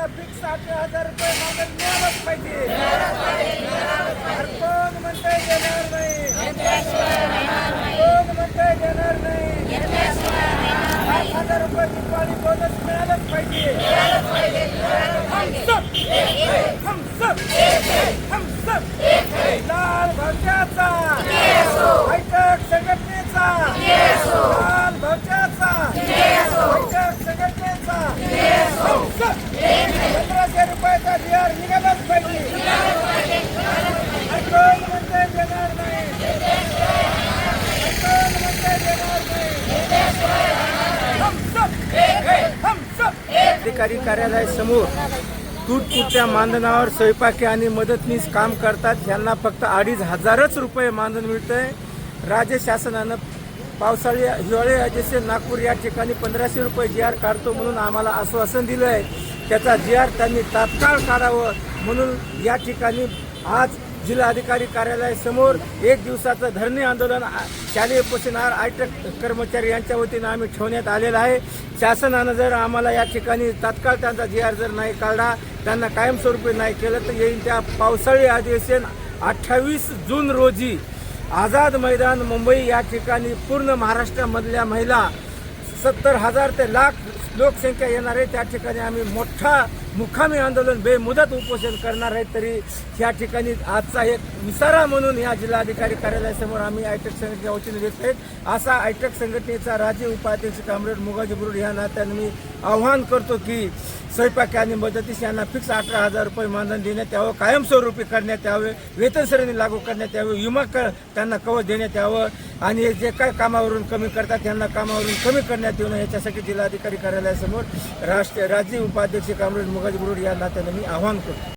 यांना फिक्स अठरा हजार रुपये मागून मिळालंच पाहिजे. कोण म्हणतंय देणार नाही? कोण म्हणतंय देणार नाही? पाच हजार रुपये दिवाळी बोनस मिळालंच पाहिजे. लाल भाज्याचा बैठक संघटनेचा लाल भाज्याचा बैठक संघटनेचा हम सब पंधराशे रुपयाचा बिहार निघालाच पाहिजे आणि कोण म्हणतंय देणार नाही आणि कोण म्हणतंय देणार नाही हम सब हम जिल्हाधिकारी कार्यालय कार्यालयासमोर तुटपुटत्या मानधनावर स्वयंपाकी आणि मदतनीस काम करतात. यांना फक्त अडीच हजारच रुपये मानधन मिळतंय. राज्य शासनानं पावसाळी हिवाळी जसे नागपूर या ठिकाणी पंधराशे रुपये जी आर काढतो म्हणून आम्हाला आश्वासन दिलं आहे त्याचा जी आर त्यांनी तात्काळ काढावं म्हणून या ठिकाणी आज जिल्हाधिकारी कार्यालयासमोर एक दिवसाचं धरणे आंदोलन शालेय पोषणार आयटक कर्मचारी यांच्या वतीनं आम्ही ठेवण्यात आलेलं आहे. शासनानं जर आम्हाला या ठिकाणी तात्काळ त्यांचा जी आर जर नाही काढला त्यांना कायमस्वरूपी नाही केलं तर येईल त्या पावसाळी अधिवेशन अठ्ठावीस जून रोजी आझाद मैदान मुंबई या ठिकाणी पूर्ण महाराष्ट्रामधल्या महिला सत्तर हजार ते लाख लोकसंख्या येणार आहे त्या ठिकाणी आम्ही मोठा मुखामी आंदोलन बेमुदत उपोषण करणार आहेत तरी या ठिकाणी आजचा एक विसारा म्हणून या जिल्हाधिकारी कार्यालयासमोर आम्ही आयटक संघटनेच्या वतीने देत आहेत. असा आयटक संघटनेचा राज्य उपाध्यक्ष कामरेड मुगाजी बुरुड या नात्याने मी आव्हान करतो की स्वयंपाक आणि मदतीस यांना फिक्स अठरा हजार रुपये मानधन देण्यात यावं कायमस्वरूपी करण्यात यावे वेतन श्रेणी लागू करण्यात यावे विमा कर त्यांना कवच देण्यात यावं आणि हे जे काय कामावरून कमी करतात त्यांना कामावरून कमी करण्यात येऊ नये याच्यासाठी जिल्हाधिकारी कार्यालयासमोर राष्ट्रीय राज्य उपाध्यक्ष कामरेड मुगाजी बुरुड या नात्याने मी आव्हान करतो